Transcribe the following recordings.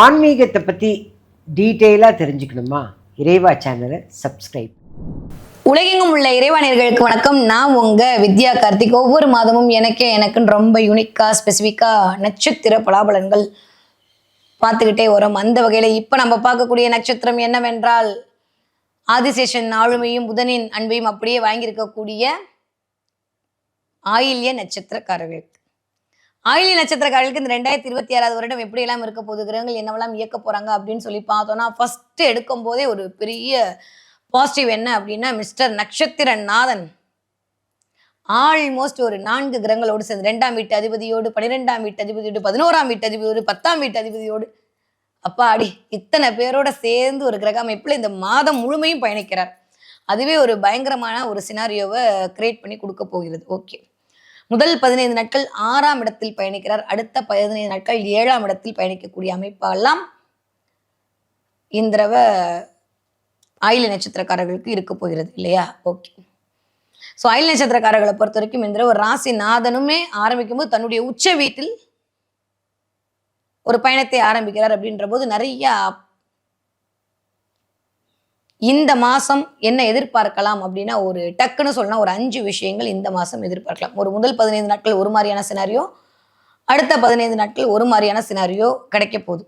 ஆன்மீகத்தை பற்றி டீட்டெயிலாக தெரிஞ்சுக்கணுமா? இறைவா சேனலை சப்ஸ்கிரைப். உலகெங்கும் உள்ள இறைவானியர்களுக்கு வணக்கம். நான் உங்கள் வித்யா கார்த்திக். ஒவ்வொரு மாதமும் எனக்கே எனக்குன்னு ரொம்ப யூனிக்கா ஸ்பெசிஃபிக்காக நட்சத்திர பலாபலன்கள் பார்த்துக்கிட்டே வரும். அந்த வகையில் இப்போ நம்ம பார்க்கக்கூடிய நட்சத்திரம் என்னவென்றால் ஆதிசேஷன் ஆளுமையும் புதனின் அன்பையும் அப்படியே வாங்கியிருக்கக்கூடிய ஆயில்ய நட்சத்திரக்காரர்கள். ஆயிலி நட்சத்திரக்காரர்களுக்கு இந்த ரெண்டாயிரத்தி இருபத்தி ஆறாவது வருடம் எப்படியெல்லாம் இருக்க போகுது? கிரகங்கள் என்னவெல்லாம் இயக்க போறாங்க அப்படின்னு சொல்லி பார்த்தோம்னா ஃபர்ஸ்ட் எடுக்கும் போதே ஒரு பெரிய பாசிட்டிவ் என்ன அப்படின்னா மிஸ்டர் நட்சத்திர நாதன் ஆல்மோஸ்ட் ஒரு நான்கு கிரகங்களோடு சேர்ந்து ரெண்டாம் வீட்டு அதிபதியோடு பன்னிரெண்டாம் வீட்டு அதிபதியோடு பதினோராம் வீட்டு அதிபதியோடு பத்தாம் வீட்டு அதிபதியோடு அப்பா அடி இத்தனை பேரோட சேர்ந்து ஒரு கிரக அமைப்பில் இந்த மாதம் முழுமையும் பயணிக்கிறார். அதுவே ஒரு பயங்கரமான ஒரு சினாரியோவை கிரியேட் பண்ணி கொடுக்க போகிறது. ஓகே முதல் பதினைந்து நாட்கள் ஆறாம் இடத்தில் பயணிக்கிறார். அடுத்த பதினைந்து நாட்கள் ஏழாம் இடத்தில் பயணிக்கக்கூடிய அமைப்பெல்லாம் இந்திரவ ஆயில நட்சத்திரக்காரர்களுக்கு இருக்க போகிறது இல்லையா? ஓகே ஸோ ஆயில் நட்சத்திரக்காரர்களை பொறுத்த வரைக்கும் இந்திரவ ஒரு ராசி நாதனுமே ஆரம்பிக்கும் போது தன்னுடைய உச்ச வீட்டில் ஒரு பயணத்தை ஆரம்பிக்கிறார் அப்படின்ற போது நிறைய இந்த மாதம் என்ன எதிர்பார்க்கலாம் அப்படின்னா ஒரு டக்குன்னு சொல்லலாம் ஒரு அஞ்சு விஷயங்கள் இந்த மாதம் எதிர்பார்க்கலாம். ஒரு முதல் பதினைந்து நாட்கள் ஒரு மாதிரியான சினாரியோ அடுத்த பதினைந்து நாட்கள் ஒரு மாதிரியான சினாரியோ கிடைக்க போகுது.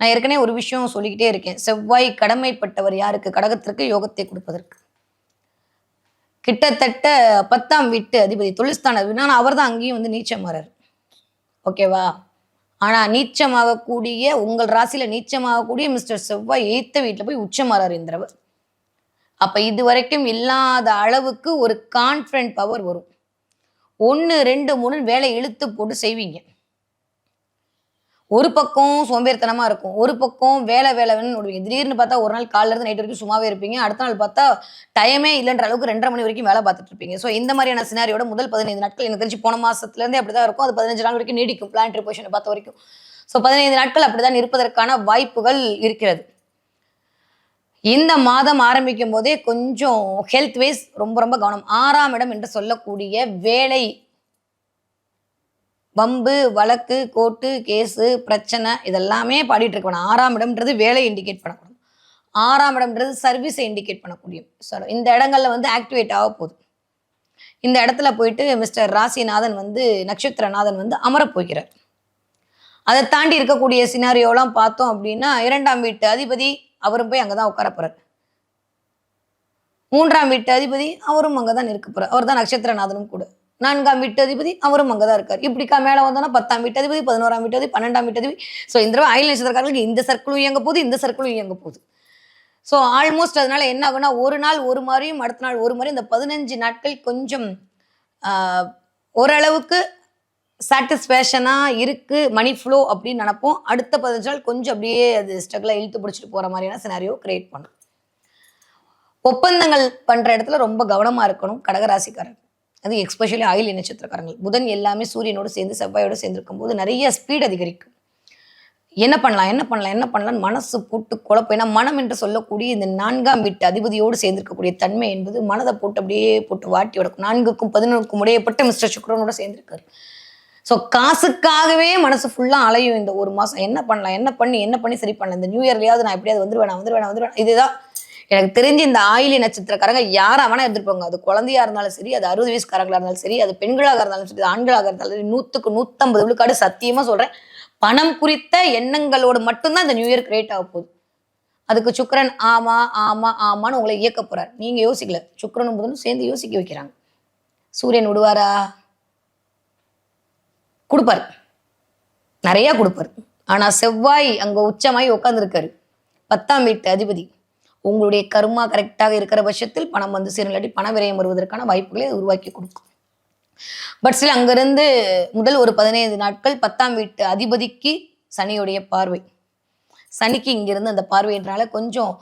நான் ஏற்கனவே ஒரு விஷயம் சொல்லிக்கிட்டே இருக்கேன். செவ்வாய் கடமைப்பட்டவர் யாருக்கு? கடகத்திற்கு யோகத்தை கொடுப்பதற்கு. கிட்டத்தட்ட பத்தாம் வீட்டு அதிபதி தொழில்ஸ்தான ஆனால் அவர் தான் அங்கேயும் வந்து நீச்சமாறார். ஓகேவா ஆனால் நீச்சமாகக்கூடிய உங்கள் ராசியில் நீச்சமாகக்கூடிய மிஸ்டர் செவ்வாய் எய்த்த வீட்டில் போய் உச்சமாறார் இந்திரவர். அப்போ இது வரைக்கும் இல்லாத அளவுக்கு ஒரு கான்ஃபிடன்ட் பவர் வரும். ஒன்று ரெண்டு மூணு வேலை இழுத்து போட்டு செய்வீங்க. ஒரு பக்கம் சோம்பேறித்தனமாக இருக்கும். ஒரு பக்கம் வேலை வேலை வேணும்னு விடுவீங்க திடீர்னு பார்த்தா ஒரு நாள் காலையில இருந்து நைட் வரைக்கும் சும்மாவே இருப்பீங்க. அடுத்த நாள் பார்த்தா டைமே இல்லைன்ற அளவுக்கு ரெண்டரை மணி வரைக்கும் வேலை பார்த்துட்டு இருப்பீங்க. ஸோ இந்த மாதிரியான சினாரியோட முதல் பதினைந்து நாட்கள் எனக்கு தெரிஞ்சு போன மாதத்துலேருந்து அப்படி தான் இருக்கும். அது பதினஞ்சு நாள் வரைக்கும் நீடிக்கும். பிளான்ட்ரி பொசிஷனை பார்த்த வரைக்கும். ஸோ பதினைந்து நாட்கள் அப்படிதான் இருப்பதற்கான வாய்ப்புகள் இருக்கிறது. இந்த மாதம் ஆரம்பிக்கும் போதே கொஞ்சம் ஹெல்த் வைஸ் ரொம்ப ரொம்ப கவனம். ஆறாம் இடம் என்று சொல்லக்கூடிய வேலை. வம்பு வழக்கு கோட்டு கேஸு பிரச்சனை இதெல்லாமே பாடிட்டு இருக்கணும் ஆறாம் இடம்ன்றது வேலை இண்டிகேட் பண்ணக்கூடும் ஆறாம் இடம்ன்றது சர்வீஸை இண்டிகேட் பண்ணக்கூடிய. சாரி இந்த இடங்கள்ல வந்து ஆக்டிவேட் ஆக போகுது. இந்த இடத்துல போயிட்டு மிஸ்டர் ராசிநாதன் வந்து நட்சத்திரநாதன் வந்து அமரப் போகிறார். அதை தாண்டி இருக்கக்கூடிய சினாரியோலாம் பார்த்தோம் அப்படின்னா இரண்டாம் வீட்டு அதிபதி அவரும் போய் அங்கே தான் உட்கார போறார். மூன்றாம் வீட்டு அதிபதி அவரும் அங்கே தான் இருக்க போறார். அவர் தான் நட்சத்திரநாதனும் கூட. நான்காம் வீட்டு அதிபதி அவரும் அங்கே தான் இருக்கார். இப்படிக்கா மேலே வந்தோன்னா பத்தாம் வீட்டு அதிபதி பதினோராம் வீட்டு அதிபதி பன்னெண்டாம் வீட்டு அதிபதி. ஸோ இந்த தடவை ஆயில் நட்சத்திரக்காரர்களுக்கு இந்த சர்க்கிளும் இயங்க போகுது இந்த சர்க்கிளும் இயங்க போகுது. ஸோ ஆல்மோஸ்ட் அதனால என்ன ஆகுனா ஒரு நாள் ஒரு மாதிரியும் அடுத்த நாள் ஒரு மாதிரி இந்த பதினஞ்சு நாட்கள் கொஞ்சம் ஓரளவுக்கு சாட்டிஸ்ஃபேக்ஷனாக இருக்குது மணி ஃப்ளோ அப்படின்னு நினப்போம். அடுத்த பதினஞ்சு நாள் கொஞ்சம் அப்படியே அது ஸ்ட்ரகிளாக இழுத்து பிடிச்சிட்டு போகிற மாதிரியான சினாரியோ கிரியேட் பண்ணும். ஒப்பந்தங்கள் பண்ணுற இடத்துல ரொம்ப கவனமாக இருக்கணும் கடகராசிக்காரர். அது எக்ஸ்பெஷலி ஆயில் நட்சத்திரக்காரங்கள் புதன் எல்லாமே சூரியனோடு சேர்ந்து செவ்வாயோடு சேர்ந்துருக்கும் போது நிறைய ஸ்பீட் அதிகரிக்கும். என்ன பண்ணலாம் என்ன பண்ணலாம் என்ன பண்ணலாம் மனசு போட்டு குழப்பம். ஏன்னா மனம் என்று சொல்லக்கூடிய இந்த நான்காம் வீட்டு அதிபதியோடு சேர்ந்திருக்கக்கூடிய தன்மை என்பது மனதை போட்டு அப்படியே போட்டு வாட்டி வடக்கும் நான்குக்கும் பதினொன்றுக்கும் உடையப்பட்ட மிஸ்டர் சுக்ரனோட சேர்ந்திருக்காரு. ஸோ காசுக்காகவே மனசு ஃபுல்லாக அலையும் இந்த ஒரு மாதம் என்ன பண்ணலாம்? என்ன பண்ணி? என்ன பண்ணி சரி பண்ணலாம்? இந்த நியூ இயர்லையாவது நான் எப்படியாவது வந்துருவேன் வந்துருவேன் வந்துருவேன். இதுதான். எனக்கு தெரிஞ்சு இந்த ஆயிலி நட்சத்திரக்காரங்க யாரா வேணா எடுத்துருப்பாங்க அது குழந்தையா இருந்தாலும் சரி அது அறுபது வயசுக்காரங்களா இருந்தாலும் சரி அது பெண்களாக இருந்தாலும் சரி அது ஆண்களாக இருந்தாலும் சரி நூற்றுக்கு நூற்றம்பது விழுக்காடு சத்தியமாக சொல்கிறேன் பணம் குறித்த எண்ணங்களோடு மட்டும்தான் இந்த நியூ இயர் கிரியேட் ஆக போகுது. அதுக்கு சுக்கரன் ஆமா ஆமா ஆமான்னு உங்களை இயக்க போறார். நீங்க யோசிக்கல. சுக்கரனும் புதனும் சேர்ந்து யோசிக்க வைக்கிறாங்க. சூரியன் விடுவாரா? கொடுப்பார். நிறையா கொடுப்பார். ஆனால் செவ்வாய் அங்கே உச்சமாய் உட்காந்துருக்காரு பத்தாம் வீட்டு அதிபதி. உங்களுடைய கருமா கரெக்டாக இருக்கிற பட்சத்தில் பணம் வந்து சேரும் இல்லாட்டி பண விரயம் வருவதற்கான வாய்ப்புகளை அது உருவாக்கி கொடுக்கும். பட் சில அங்கிருந்து முதல் ஒரு பதினைந்து நாட்கள் பத்தாம் வீட்டு அதிபதிக்கு சனியுடைய பார்வை. சனிக்கு இங்கிருந்து அந்த பார்வையினால கொஞ்சம்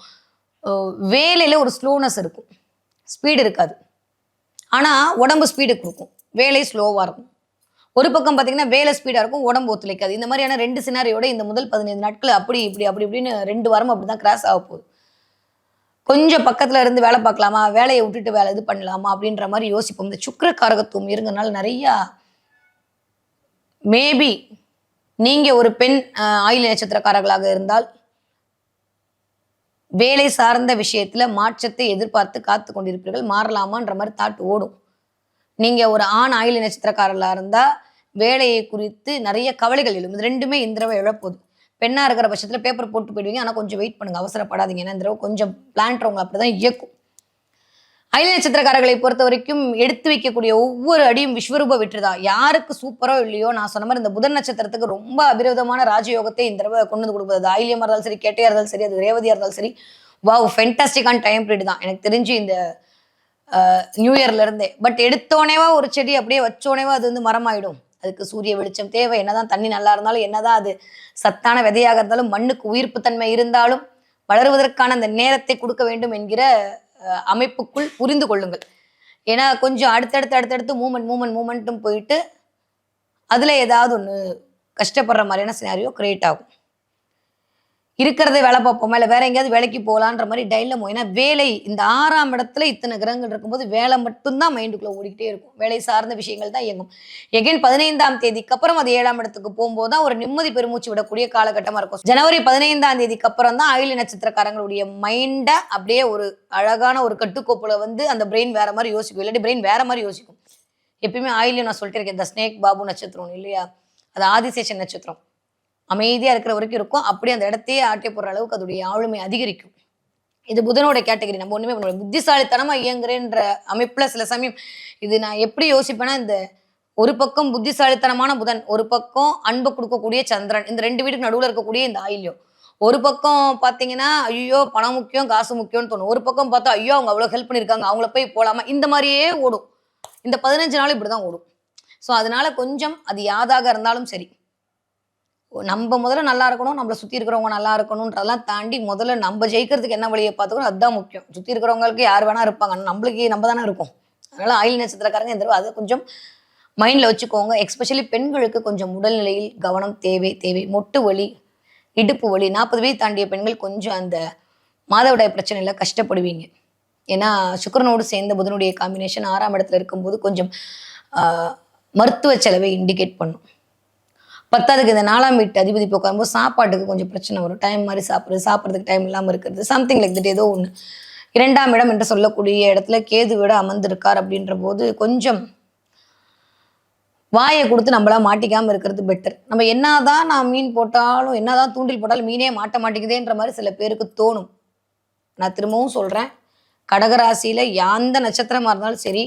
வேலையில் ஒரு ஸ்லோனஸ் இருக்கும். ஸ்பீடு இருக்காது. ஆனால் உடம்பு ஸ்பீடு கொடுக்கும். வேலை ஸ்லோவாக இருக்கும். ஒரு பக்கம் பார்த்தீங்கன்னா வேலை ஸ்பீடாக இருக்கும் உடம்பு ஒத்துழைக்காது. இந்த மாதிரியான ரெண்டு சினாரியோட இந்த முதல் பதினைந்து நாட்கள் அப்படி இப்படி அப்படி இப்படின்னு ரெண்டு வாரம் அப்படி தான் கிராஸ் ஆக போகுது. கொஞ்சம் பக்கத்தில் இருந்து வேலை பார்க்கலாமா? வேலையை விட்டுட்டு வேலை இது பண்ணலாமா? அப்படின்ற மாதிரி யோசிப்போம். இந்த சுக்கிர காரகத்துவம் இருங்கனால நிறையா மேபி நீங்கள் ஒரு பெண் ஆயில் நட்சத்திரக்காரர்களாக இருந்தால் வேலை சார்ந்த விஷயத்தில் மாற்றத்தை எதிர்பார்த்து காத்து கொண்டிருப்பீர்கள். மாறலாமான்ற மாதிரி தாட் ஓடும். நீங்க ஒரு ஆண் ஆயில்ய நட்சத்திரக்காரர்களா இருந்தா வேலையை குறித்து நிறைய கவலைகள் எழும். இது ரெண்டுமே இந்த தடவை எழப்போகுது. பெண்ணா இருக்கிற பட்சத்துல பேப்பர் போட்டு போயிடுவீங்க. ஆனா கொஞ்சம் வெயிட் பண்ணுங்க. அவசரப்படாதீங்க. ஏன்னா இந்த தடவை கொஞ்சம் பிளான்றவங்க அப்படிதான் இயக்கும். அயல நட்சத்திரக்காரர்களை பொறுத்த வரைக்கும் எடுத்து வைக்கக்கூடிய ஒவ்வொரு அடியும் விஸ்வரூப விட்டுருதா யாருக்கு சூப்பரோ இல்லையோ நான் சொன்ன மாதிரி இந்த புதன் நட்சத்திரத்துக்கு ரொம்ப அபிரோதமான ராஜயோகத்தை இந்த தடவை கொண்டு வந்து கொடுப்பது. அது ஆயிலியமாக இருந்தாலும் சரி கேட்டையா இருந்தாலும் சரி அது ரேவதியா இருந்தாலும் சரி வாவ் ஃபென்டாஸ்டிக்கான டைம் பீரியட் தான். எனக்கு தெரிஞ்சு இந்த நியூ இயர்லேருந்தே பட் எடுத்தோனேவா ஒரு செடி அப்படியே வச்சோனேவா அது வந்து மரமாயிடும். அதுக்கு சூரிய வெளிச்சம் தேவை. என்னதான் தண்ணி நல்லா இருந்தாலும் என்னதான் அது சத்தான விதையாக இருந்தாலும் மண்ணுக்கு உயிர்ப்பு தன்மை இருந்தாலும் வளருவதற்கான அந்த நேரத்தை கொடுக்க வேண்டும் என்கிற அமைப்புக்குள் புரிந்து கொள்ளுங்கள். ஏன்னா கொஞ்சம் அடுத்தடுத்து அடுத்தடுத்து மூமெண்ட் மூமெண்ட் மூமெண்ட்டும் போயிட்டு அதில் ஏதாவது ஒன்று கஷ்டப்படுற மாதிரியான சினாரியோ கிரியேட் ஆகும். இருக்கிறதே வேலை பார்ப்போமா? இல்லை வேற எங்கேயாவது வேலைக்கு போகலான்ற மாதிரி டைலமோ ஏன்னா வேலை இந்த ஆறாம் இடத்துல இத்தனை கிரகங்கள் இருக்கும்போது வேலை மட்டும்தான் மைண்டுக்குள்ள ஓடிக்கிட்டே இருக்கும். வேலை சார்ந்த விஷயங்கள் தான் இயங்கும். எகைன் பதினைந்தாம் தேதிக்கு அப்புறம் அது ஏழாம் இடத்துக்கு போகும்போது தான் ஒரு நிம்மதி பெருமூச்சு விடக்கூடிய காலகட்டமாக இருக்கும். ஜனவரி பதினைந்தாம் தேதிக்கு அப்புறம் தான் ஆயுள் நட்சத்திரக்காரங்களுடைய மைண்டை அப்படியே ஒரு அழகான ஒரு கட்டுக்கோப்பில் வந்து அந்த பிரெயின் வேற மாதிரி யோசிக்கும். இல்லாட்டி பிரெயின் வேற மாதிரி யோசிக்கும். எப்பயுமே ஆயிலையும் நான் சொல்லிட்டு இருக்கேன். இந்த ஸ்னேக் பாபு நட்சத்திரம் இல்லையா? அது ஆதிசேஷன் நட்சத்திரம். அமைதியா இருக்கிற வரைக்கும் இருக்கும். அப்படியே அந்த இடத்தையே ஆட்டி போடுற அளவுக்கு அதோடைய ஆளுமை அதிகரிக்கும். இது புதனோட கேட்டகரி நம்ம ஒண்ணுமே பண்ண முடியாது. புத்திசாலித்தனமா இயங்குறேன்ற அமைப்புல சில சமயம் இது நான் எப்படி யோசிப்பேன்னா இந்த ஒரு பக்கம் புத்திசாலித்தனமான புதன் ஒரு பக்கம் அன்பை கொடுக்கக்கூடிய சந்திரன் இந்த ரெண்டு வீட்டுக்கு நடுவில் இருக்கக்கூடிய இந்த ஆயில்யம். ஒரு பக்கம் பார்த்தீங்கன்னா ஐயோ பணம் முக்கியம் காசு முக்கியம்னு தோணும். ஒரு பக்கம் பார்த்தா ஐயோ அவங்க அவ்வளோ ஹெல்ப் பண்ணியிருக்காங்க அவங்கள போய் போகலாமா இந்த மாதிரியே ஓடும். இந்த பதினஞ்சு நாள் இப்படிதான் ஓடும். ஸோ அதனால கொஞ்சம் அது யாதாக இருந்தாலும் சரி நம்ம முதல்ல நல்லா இருக்கணும் நம்மளை சுற்றி இருக்கிறவங்க நல்லா இருக்கணுன்றதெல்லாம் தாண்டி முதல்ல நம்ம ஜெயிக்கிறதுக்கு என்ன வழியை பார்த்துக்கணும் அதுதான் முக்கியம். சுற்றி இருக்கிறவங்களுக்கு யார் வேணா இருப்பாங்க. நம்மளுக்கு நம்ம தானே இருக்கும். அதனால ஆயில் நட்சத்திரக்காரங்க இந்த அதை கொஞ்சம் மைண்டில் வச்சுக்கோங்க. எக்ஸ்பெஷலி பெண்களுக்கு கொஞ்சம் உடல்நிலையில் கவனம் தேவை தேவை. மொட்டு வலி இடுப்பு வலி நாற்பது வயது தாண்டிய பெண்கள் கொஞ்சம் அந்த மாதவிடாய் பிரச்சனையில் கஷ்டப்படுவீங்க. ஏன்னா சுக்கிரனோடு சேர்ந்த புதனுடைய காம்பினேஷன் ஆறாம் இடத்துல இருக்கும்போது கொஞ்சம் மருத்துவ செலவை இண்டிகேட் பண்ணும். பத்தாவதுக்கு இந்த நாலாம் வீட்டு அதிபதி போய் உட்காரும்போது சாப்பாட்டுக்கு கொஞ்சம் பிரச்சனை வரும். டைம் மாதிரி சாப்பிட்றது சாப்பிட்றதுக்கு டைம் இல்லாமல் இருக்கிறது சம்திங் லைக் தட் ஏதோ ஒன்று இரண்டாம் இடம் என்று சொல்லக்கூடிய இடத்துல கேது விட அமர்ந்திருக்கார் அப்படின்ற போது கொஞ்சம் வாயை கொடுத்து நம்மளா மாட்டிக்காமல் இருக்கிறது பெட்டர் நம்ம என்னதான் நான் மீன் போட்டாலும் என்னதான் தூண்டில் போட்டாலும் மீனே மாட்ட மாட்டேங்குதேன்ற மாதிரி சில பேருக்கு தோணும். நான் திரும்பவும் சொல்கிறேன் கடகராசியில் எந்த நட்சத்திரமாக இருந்தாலும் சரி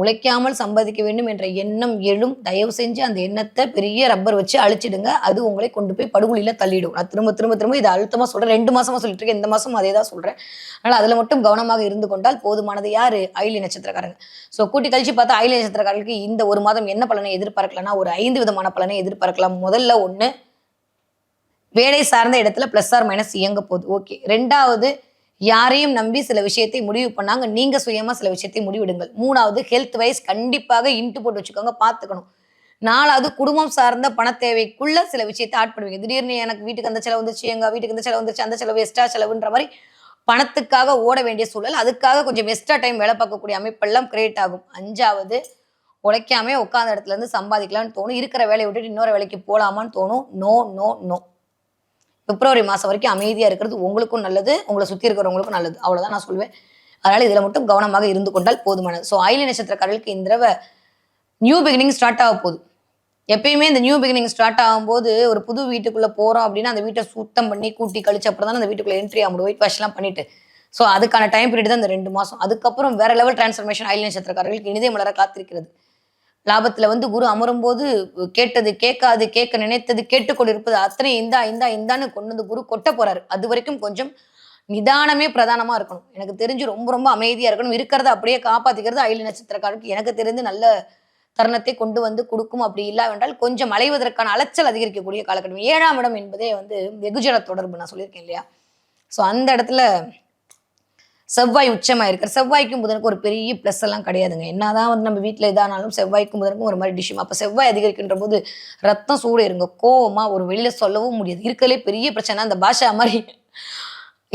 உழைக்காமல் சம்பாதிக்க வேண்டும் என்ற எண்ணம் எழும். தயவு செஞ்சு அந்த எண்ணத்தை பெரிய ரப்பர் வச்சு அழிச்சிடுங்க. அது உங்களை கொண்டு போய் படுகொலியில தள்ளிடும். நான் திரும்ப திரும்ப திரும்ப இதை அழுத்தமா சொல்றேன். ரெண்டு மாசமா சொல்லிட்டு இருக்கேன். இந்த மாசம் அதே தான் சொல்றேன். அதனால அதுல மட்டும் கவனமாக இருந்து கொண்டால் போதுமானது யாரு? ஐலி நட்சத்திரக்காரங்க. ஸோ கூட்டி கழிச்சு பார்த்தா ஐலி நட்சத்திரக்காரர்களுக்கு இந்த ஒரு மாதம் என்ன பலனை எதிர்பார்க்கலாம்னா ஒரு ஐந்து விதமான பலனை எதிர்பார்க்கலாம். முதல்ல ஒண்ணு வேலை சார்ந்த இடத்துல ப்ளஸ் ஆர் மைனஸ் இயங்க போகுது. ஓகே ரெண்டாவது யாரையும் நம்பி சில விஷயத்தை முடிவு பண்ணாங்க. நீங்க சுயமா சில விஷயத்தை முடிவிடுங்கள். மூணாவது ஹெல்த் வைஸ் கண்டிப்பாக இன்ட்டு போட்டு வச்சுக்கோங்க பார்த்துக்கணும் நாலாவது குடும்பம் சார்ந்த பண தேவைக்குள்ள சில விஷயத்தை ஆட் பண்ணுவீங்க. திடீர்னு எனக்கு வீட்டுக்கு அந்த செலவு வந்துச்சு எங்க வீட்டுக்கு இந்த செலவு வந்துச்சு அந்த செலவு எக்ஸ்ட்ரா செலவுன்ற மாதிரி பணத்துக்காக ஓட வேண்டிய சூழல். அதுக்காக கொஞ்சம் எக்ஸ்ட்ரா டைம் வேலை பார்க்கக்கூடிய அமைப்பெல்லாம் கிரியேட் ஆகும். அஞ்சாவது உழைக்காம உட்காந்த இடத்துல இருந்து சம்பாதிக்கலாம்னு தோணும். இருக்கிற வேலையை விட்டுட்டு இன்னொரு வேலைக்கு போலாமான்னு தோணும். நோ நோ நோ பிப்ரவரி மாதம் வரைக்கும் அமைதியாக இருக்கிறது உங்களுக்கும் நல்லது உங்களை சுற்றி இருக்கிறவங்களுக்கும் நல்லது. அவ்வளோதான் நான் சொல்லுவேன் அதனால் இதில் மட்டும் கவனமாக இருந்து கொண்டால் போதுமானது. ஸோ ஆயிலி நட்சத்திரக்காரர்களுக்கு இந்த தடவை நியூ பிகினிங் ஸ்டார்ட் ஆக போகுது. எப்பயுமே இந்த நியூ பிகினிங் ஸ்டார்ட் ஆகும்போது ஒரு புது வீட்டுக்குள்ளே போகிறோம் அப்படின்னா அந்த வீட்டை சுத்தம் பண்ணி கூட்டி கழிச்சு அப்புறம் தான் அந்த வீட்டுக்குள்ளே என்ட்ரி ஆக முடியும். ஒயிட் வாஷ்லாம் பண்ணிட்டு. ஸோ அதுக்கான டைம் பீரியட் தான் இந்த ரெண்டு மாதம் அதுக்கப்புறம் வேற லெவல் டிரான்ஸ்ஃபர்மேஷன் ஆயில் நட்சத்திரக்காரர்களுக்கு இனிதே மலர காத்திருக்கிறது. லாபத்துல வந்து குரு அமரும் போது கேட்டது கேட்காது கேட்க நினைத்தது கேட்டுக்கொண்டிருப்பது அத்தனை இந்தா இந்தா இந்தான்னு கொண்டு வந்து குரு கொட்ட போறாரு. அது வரைக்கும் கொஞ்சம் நிதானமே பிரதானமா இருக்கணும். எனக்கு தெரிஞ்சு ரொம்ப ரொம்ப அமைதியா இருக்கணும். இருக்கிறத அப்படியே காப்பாத்திக்கிறது அயல் நட்சத்திரக்காரருக்கு எனக்கு தெரிந்து நல்ல தருணத்தை கொண்டு வந்து கொடுக்கும். அப்படி இல்லாவென்றால் கொஞ்சம் அலைவதற்கான அலைச்சல் அதிகரிக்கக்கூடிய காலகட்டம். ஏழாம் இடம் என்பதே வந்து வெகுஜன தொடர்பு நான் சொல்லியிருக்கேன் இல்லையா? ஸோ அந்த இடத்துல செவ்வாய் உச்சமாக இருக்கிற செவ்வாய்க்கும் புதனுக்கு ஒரு பெரிய ப்ளஸ் எல்லாம் கிடையாதுங்க. என்னதான் வந்து நம்ம வீட்டில் இதானாலும் செவ்வாய்க்கும் புதனுக்கும் ஒரு மாதிரி டிஷ்யூம் அப்போ செவ்வாய் அதிகரிக்கின்ற போது ரத்தம் சூடு இருங்க கோவமாக ஒரு வெளியில் சொல்லவும் முடியாது. இருக்கிறதுலே பெரிய பிரச்சனை. அந்த பாஷா மாதிரி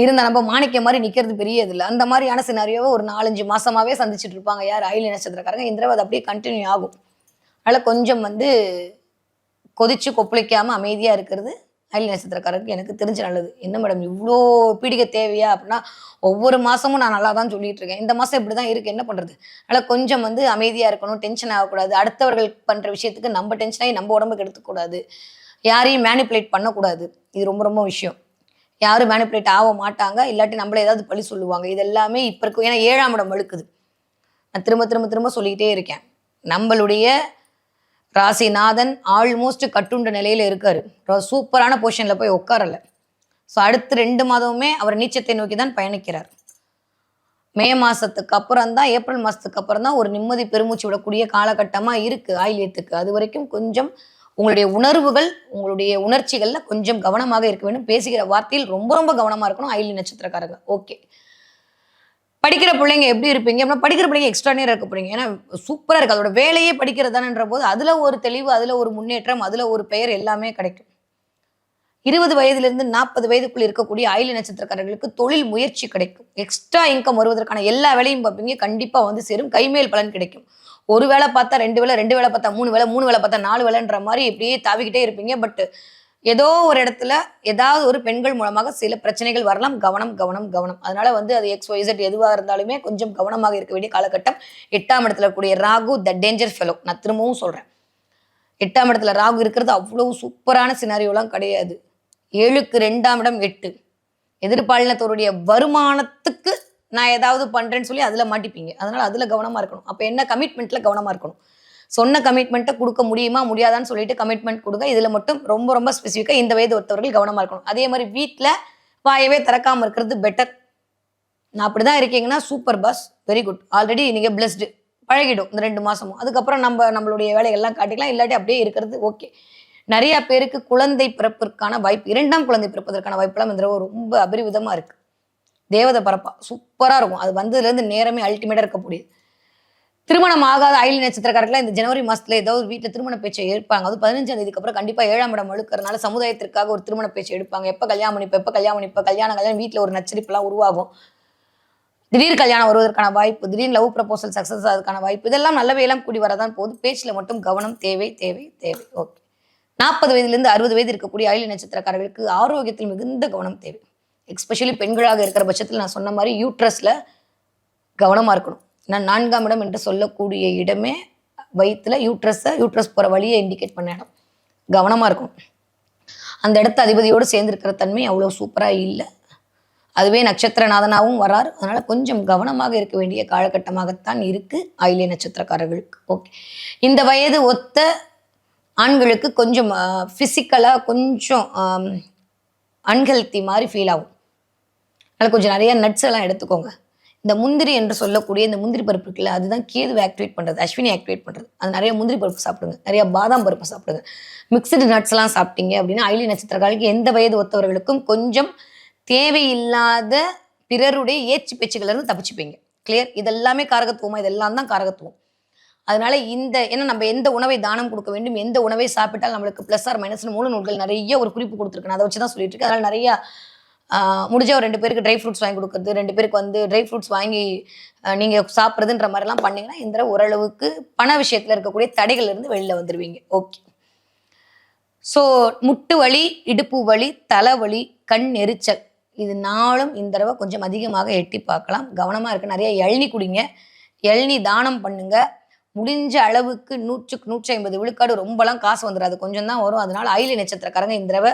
இருந்த நம்ம மாணிக்க மாதிரி நிற்கிறது பெரிய இது இல்லை அந்த மாதிரியான சினாரியோவை ஒரு நாலஞ்சு மாசமாவே சந்திச்சுட்டு இருப்பாங்க. யார்? அயல் நட்சத்திரக்காரங்க. இந்த தடவை அது அப்படியே கண்டினியூ ஆகும். அதனால் கொஞ்சம் வந்து கொதிச்சு கொப்பளிக்காமல் அமைதியாக இருக்கிறது அயல் நட்சத்திரக்காரருக்கு எனக்கு தெரிஞ்ச நல்லது. என்ன மேடம் இவ்வளோ பீடிக்க தேவையா அப்படின்னா ஒவ்வொரு மாதமும் நான் நல்லா தான் சொல்லிட்டு இருக்கேன் இந்த மாதம் இப்படி தான் இருக்குது என்ன பண்ணுறது அதனால் கொஞ்சம் வந்து அமைதியாக இருக்கணும் டென்ஷன் ஆகக்கூடாது. அடுத்தவர்கள் பண்ணுற விஷயத்துக்கு நம்ம டென்ஷனாகி நம்ம உடம்புக்கு எடுத்துக்கூடாது யாரையும் மேனிப்புலேட் பண்ணக்கூடாது. இது ரொம்ப ரொம்ப விஷயம். யாரும் மேனிப்புலேட் ஆக மாட்டாங்க. இல்லாட்டி நம்மள ஏதாவது பழி சொல்லுவாங்க. இது எல்லாமே இப்போ இருக்கும் ஏன்னா ஏழாம் இடம் வழுக்குது. நான் திரும்ப திரும்ப திரும்ப சொல்லிக்கிட்டே இருக்கேன். நம்மளுடைய ராசிநாதன் ஆல்மோஸ்ட் கட்டுண்ட நிலையில இருக்காரு. சூப்பரான பொசிஷன்ல போய் உட்காரல. ஸோ அடுத்து ரெண்டு மாதமுமே அவர் நீச்சத்தை நோக்கி தான் பயணிக்கிறார். மே மாசத்துக்கு அப்புறம் தான் ஏப்ரல் மாசத்துக்கு அப்புறம் தான் ஒரு நிம்மதி பெருமூச்சு விடக்கூடிய காலகட்டமா இருக்கு ஆயிலியத்துக்கு. அது வரைக்கும் கொஞ்சம் உங்களுடைய உணர்வுகள் உங்களுடைய உணர்ச்சிகள்ல கொஞ்சம் கவனமாக இருக்க வேண்டும். பேசுகிற வார்த்தையில் ரொம்ப ரொம்ப கவனமா இருக்கணும் ஆயிலி நட்சத்திரக்காரங்க ஓகே படிக்கிற பிள்ளைங்க எப்படி இருப்பீங்க? அப்படின்னா படிக்கிற பிள்ளைங்க எக்ஸ்ட்ரானியராக இருக்க போறீங்க. ஏன்னா சூப்பராக இருக்குது அதோட வேலையே படிக்கிறதானன்ற போது அதில் ஒரு தெளிவு அதில் ஒரு முன்னேற்றம் அதில் ஒரு பெயர் எல்லாமே கிடைக்கும். இருபது வயதிலிருந்து நாற்பது வயதுக்குள் இருக்கக்கூடிய ஆயில நட்சத்திரக்காரர்களுக்கு தொழில் முயற்சி கிடைக்கும். எக்ஸ்ட்ரா இன்கம் வருவதற்கான எல்லா வேலையும் பார்ப்பீங்க. கண்டிப்பாக வந்து சேரும். கைமேல் பலன் கிடைக்கும். ஒரு வேலை பார்த்தா ரெண்டு வேலை ரெண்டு வேலை பார்த்தா மூணு வேலை மூணு வேலை பார்த்தா நாலு வேலைன்ற மாதிரி இப்படியே தாவிக்கிட்டே இருப்பீங்க. பட் ஏதோ ஒரு இடத்துல ஏதாவது ஒரு பெண்கள் மூலமாக சில பிரச்சனைகள் வரலாம். கவனம் கவனம் கவனம். அதனால வந்து அது எக்ஸ் ஒய்சட் எதுவாக இருந்தாலுமே கொஞ்சம் கவனமாக இருக்க வேண்டிய காலகட்டம் எட்டாம் இடத்துல கூடிய ராகு த டேஞ்சர் ஃபெலோ நான் திரும்பவும் சொல்றேன். எட்டாம் இடத்துல ராகு இருக்கிறது அவ்வளவு சூப்பரான சினாரியோலாம் கிடையாது. ஏழுக்கு ரெண்டாம் இடம் எட்டு. எதிர்பாலினத்தோருடைய வருமானத்துக்கு நான் ஏதாவது பண்றேன்னு சொல்லி அதுல மாட்டிப்பீங்க. அதனால அதுல கவனமா இருக்கணும். அப்ப என்ன கமிட்மெண்ட்ல கவனமா இருக்கணும்? சொன்ன கமிட்மெண்ட்டை கொடுக்க முடியுமா முடியாதான்னு சொல்லிட்டு கமிட்மெண்ட் கொடுங்க. இதில் மட்டும் ரொம்ப ரொம்ப ஸ்பெசிஃபிக்காக இந்த வயது ஒருத்தவர்கள் கவனமாக இருக்கணும். அதே மாதிரி வீட்டில் வாயவே திறக்காமல் இருக்கிறது பெட்டர் நான் அப்படி தான் இருக்கீங்கன்னா super boss very good already நீங்கள் பிளஸ்டு பழகிடும் இந்த ரெண்டு மாதமும் அதுக்கப்புறம் நம்ம நம்மளுடைய வேலைகள்லாம் காட்டிக்கலாம். இல்லாட்டி அப்படியே இருக்கிறது ஓகே நிறைய பேருக்கு குழந்தை பிறப்பிற்கான வாய்ப்பு இரண்டாம் குழந்தை பிறப்பதற்கான வாய்ப்பெல்லாம் இந்த ரொம்ப அபரிவிதமாக இருக்குது தேவதை பரப்பா சூப்பராக இருக்கும். அது வந்ததுலேருந்து நேரமே அல்டிமேட்டாக இருக்கக்கூடியது திருமணம் ஆகாத அயல் நட்சத்திரக்காரர்கள் இந்த ஜனவரி மாசத்துல ஏதோ ஒரு வீட்டுல திருமண பேச்சை எடுப்பாங்க அது பதினஞ்சாம் தேதிக்கு அப்புறம் கண்டிப்பா ஏழாம் இடம் அழுக்கிறதுனால சமுதாயத்திற்காக ஒரு திருமண பேச்சு எடுப்பாங்க. எப்ப கல்யாணம் பண்ணிப்ப எப்ப கல்யாணம் பண்ணிப்ப கல்யாணம் கல்யாணம் வீட்டுல ஒரு நச்சரிப்புலாம் உருவாகும். திடீர் கல்யாணம் வருவதற்கான வாய்ப்பு திடீர் லவ் ப்ரப்போசல் சக்சஸ் ஆகிறதுக்கான வாய்ப்பு இதெல்லாம் நல்லவையெல்லாம் கூடி வரதான் போது பேச்சில் மட்டும் கவனம் தேவை தேவை தேவை. ஓகே நாற்பது வயதுலேருந்து அறுபது வயது இருக்கக்கூடிய அயல் நட்சத்திரக்காரர்களுக்கு ஆரோக்கியத்தில் மிகுந்த கவனம் தேவை. எக்ஸ்பெஷலி பெண்களாக இருக்கிற பட்சத்தில் நான் சொன்ன மாதிரி யூட்ரஸில் கவனமாக இருக்கணும். நான் நான்காம் இடம் என்று சொல்லக்கூடிய இடமே வயிற்றுல யூட்ரஸை யூட்ரஸ் போகிற வழியை இண்டிகேட் பண்ண இடம். கவனமாக இருக்கும் அந்த இடத்த அதிபதியோடு சேர்ந்திருக்கிற தன்மை அவ்வளோ சூப்பராக இல்லை. அதுவே நட்சத்திரநாதனாகவும் வரார். அதனால் கொஞ்சம் கவனமாக இருக்க வேண்டிய காலகட்டமாகத்தான் இருக்குது ஆயிலே நட்சத்திரக்காரர்களுக்கு. ஓகே இந்த வயது ஒத்த ஆண்களுக்கு கொஞ்சம் ஃபிசிக்கலாக கொஞ்சம் அன்ஹெல்த்தி மாதிரி ஃபீல் ஆகும். அதனால் கொஞ்சம் நிறைய நட்ஸ் எல்லாம் எடுத்துக்கோங்க. இந்த முந்திரி என்று சொல்லக்கூடிய இந்த முந்திரி பருப்பு இருக்குல்ல அதுதான் கேதுவை ஆக்டிவேட் பண்ணுறது அஸ்வினி ஆக்டிவேட் பண்ணுறது அது நிறைய முந்திரி பருப்பு சாப்பிடுங்க நிறைய பாதாம் பருப்பு சாப்பிடுங்க. மிக்சடு நட்ஸ் எல்லாம் சாப்பிட்டீங்க அப்படின்னா அயலி நட்சத்திரக்காரர்களுக்கு எந்த வயது ஒத்தவர்களுக்கும் கொஞ்சம் தேவையில்லாத பிறருடைய ஏச்சு பேச்சுகள்லேருந்து தப்பிச்சுப்பீங்க. கிளியர் இதெல்லாமே காரகத்துவமா இதெல்லாம் தான் காரகத்துவம். அதனால இந்த ஏன்னா நம்ம எந்த உணவை தானம் கொடுக்க வேண்டும் எந்த உணவை சாப்பிட்டால் நம்மளுக்கு ப்ளஸ் ஆர் மைனஸ் மூணு நூல்கள் நிறைய ஒரு குறிப்பு கொடுத்துருக்கேன் அதை வச்சு தான் சொல்லிட்டு இருக்கேன். அதனால நிறைய முடிஞ்ச ஒரு ரெண்டு பேருக்கு ட்ரை ஃப்ரூட்ஸ் வாங்கி கொடுக்குறது ரெண்டு பேருக்கு வந்து ட்ரை ஃப்ரூட்ஸ் வாங்கி நீங்கள் சாப்பிட்றதுன்ற மாதிரிலாம் பண்ணீங்கன்னா இந்த ஓரளவுக்கு பண விஷயத்தில் இருக்கக்கூடிய தடைகள்லேருந்து வெளியில் வந்துடுவீங்க ஓகே ஸோ முட்டு வலி இடுப்பு வலி தலைவலி கண் எரிச்சல் இது நாளும் இந்த தடவை கொஞ்சம் அதிகமாக எட்டி பார்க்கலாம். கவனமாக இருக்குது நிறைய இளநி குடிங்க. இளநி தானம் பண்ணுங்க. முடிஞ்ச அளவுக்கு நூற்றுக்கு நூற்றி ஐம்பது விழுக்காடு ரொம்பலாம் காசு வந்துடாது கொஞ்சம் தான் வரும். அதனால் ஐலி நட்சத்திரக்காரங்க இந்த தடவை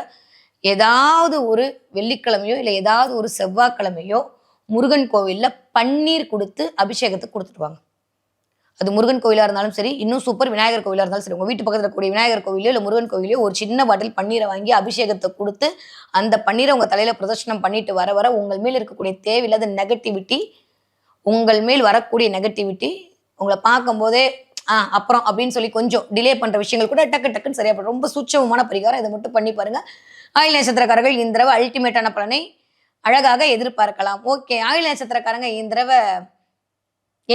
ஏதாவது ஒரு வெள்ளிக்கிழமையோ இல்லை ஏதாவது ஒரு செவ்வாய்க்கிழமையோ முருகன் கோவிலில் பன்னீர் கொடுத்து அபிஷேகத்துக்கு கொடுத்துடுவாங்க அது முருகன் கோவிலாக இருந்தாலும் சரி இன்னும் சூப்பர் விநாயகர் கோவிலாக இருந்தாலும் சரி உங்கள் வீட்டு பக்கத்தில் இருக்கக்கூடிய விநாயகர் கோவிலையோ இல்லை முருகன் கோவிலையோ ஒரு சின்ன பாட்டில் பன்னீரை வாங்கி அபிஷேகத்தை கொடுத்து அந்த பன்னீரை உங்கள் தலையில் பிரதர்ஷனம் பண்ணிட்டு வர வர உங்கள் மேல் இருக்கக்கூடிய தேவையில்லாத நெகட்டிவிட்டி உங்கள் மேல் வரக்கூடிய நெகட்டிவிட்டி உங்களை பார்க்கும்போதே ஆ அப்புறம் அப்படின்னு சொல்லி கொஞ்சம் டிலே பண்ணுற விஷயங்கள் கூட டக்கு டக்குன்னு சரியாக ரொம்ப சூட்சமமான பரிகாரம். இதை மட்டும் பண்ணி பாருங்கள் ஆயில் நட்சத்திரக்காரர்கள் இந்த தடவை அல்டிமேட்டான பலனை அழகாக எதிர்பார்க்கலாம். ஓகே ஆயில் நட்சத்திரக்காரங்க இந்த தடவை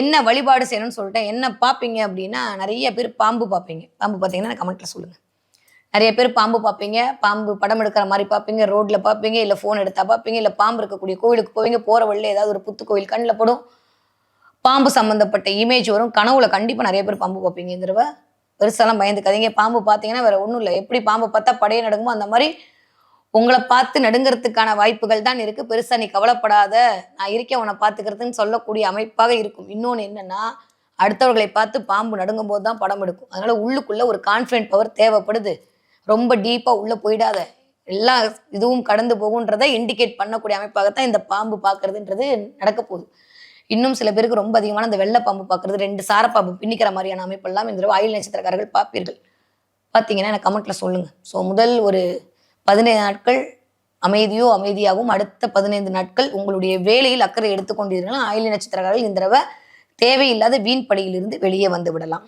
என்ன வழிபாடு செய்யணும்னு சொல்லிட்டேன். என்ன பார்ப்பீங்க அப்படின்னா நிறைய பேர் பாம்பு பார்ப்பீங்க. பாம்பு பார்த்தீங்கன்னா கமெண்ட்ல சொல்லுங்க. நிறைய பேர் பாம்பு பார்ப்பீங்க. பாம்பு படம் எடுக்கிற மாதிரி பார்ப்பீங்க. ரோட்ல பார்ப்பீங்க. இல்லை ஃபோன் எடுத்தா பார்ப்பீங்க. இல்லை பாம்பு இருக்கக்கூடிய கோவிலுக்கு போவீங்க. போற வழியில் ஏதாவது ஒரு புத்து கோவில் கண்ணில் படும் பாம்பு சம்பந்தப்பட்ட இமேஜ் வரும். கனவுல கண்டிப்பாக நிறைய பேர் பாம்பு பார்ப்பீங்க இந்த தடவை. பெருசாலாம் பயந்துக்காதீங்க. பாம்பு பார்த்தீங்கன்னா வேற ஒன்றும் இல்லை. எப்படி பாம்பு பார்த்தா படையை நடக்குமோ அந்த மாதிரி உங்களை பார்த்து நடுங்கிறதுக்கான வாய்ப்புகள் தான் இருக்கு. பெருசா நீ கவலைப்படாத. நான் இருக்கேன் உன்னை பார்த்துக்கிறதுன்னு சொல்லக்கூடிய அமைப்பாக இருக்கும். இன்னொன்று என்னன்னா அடுத்தவர்களை பார்த்து பாம்பு நடுங்கும் போது தான் படம் எடுக்கும். அதனால உள்ளுக்குள்ள ஒரு கான்ஃபிடென்ட் பவர் தேவைப்படுது. ரொம்ப டீப்பா உள்ள போயிடாத. எல்லா இதுவும் கடந்து போகுன்றதை இண்டிகேட் பண்ணக்கூடிய அமைப்பாகத்தான் இந்த பாம்பு பார்க்கறதுன்றது நடக்க போகுது. இன்னும் சில பேருக்கு ரொம்ப அதிகமான அந்த வெள்ளை பாம்பு பார்க்கறது ரெண்டு சாரப்பாம்பு பின்னிக்கிற மாதிரியான அமைப்பெல்லாம் இந்த ஆயுள் நட்சத்திரக்காரர்கள் பார்ப்பீர்கள். பார்த்தீங்கன்னா எனக்கு கமெண்ட்ல சொல்லுங்க. ஸோ முதல் ஒரு பதினைந்து நாட்கள் அமைதியோ அமைதியாகவும் அடுத்த பதினைந்து நாட்கள் உங்களுடைய வேலையில் அக்கறை எடுத்துக்கொண்டீர்கள் ஆயிலி நட்சத்திரக்காரர்கள் இந்த தடவை தேவையில்லாத வீண் படியிலிருந்து வெளியே வந்து விடலாம்.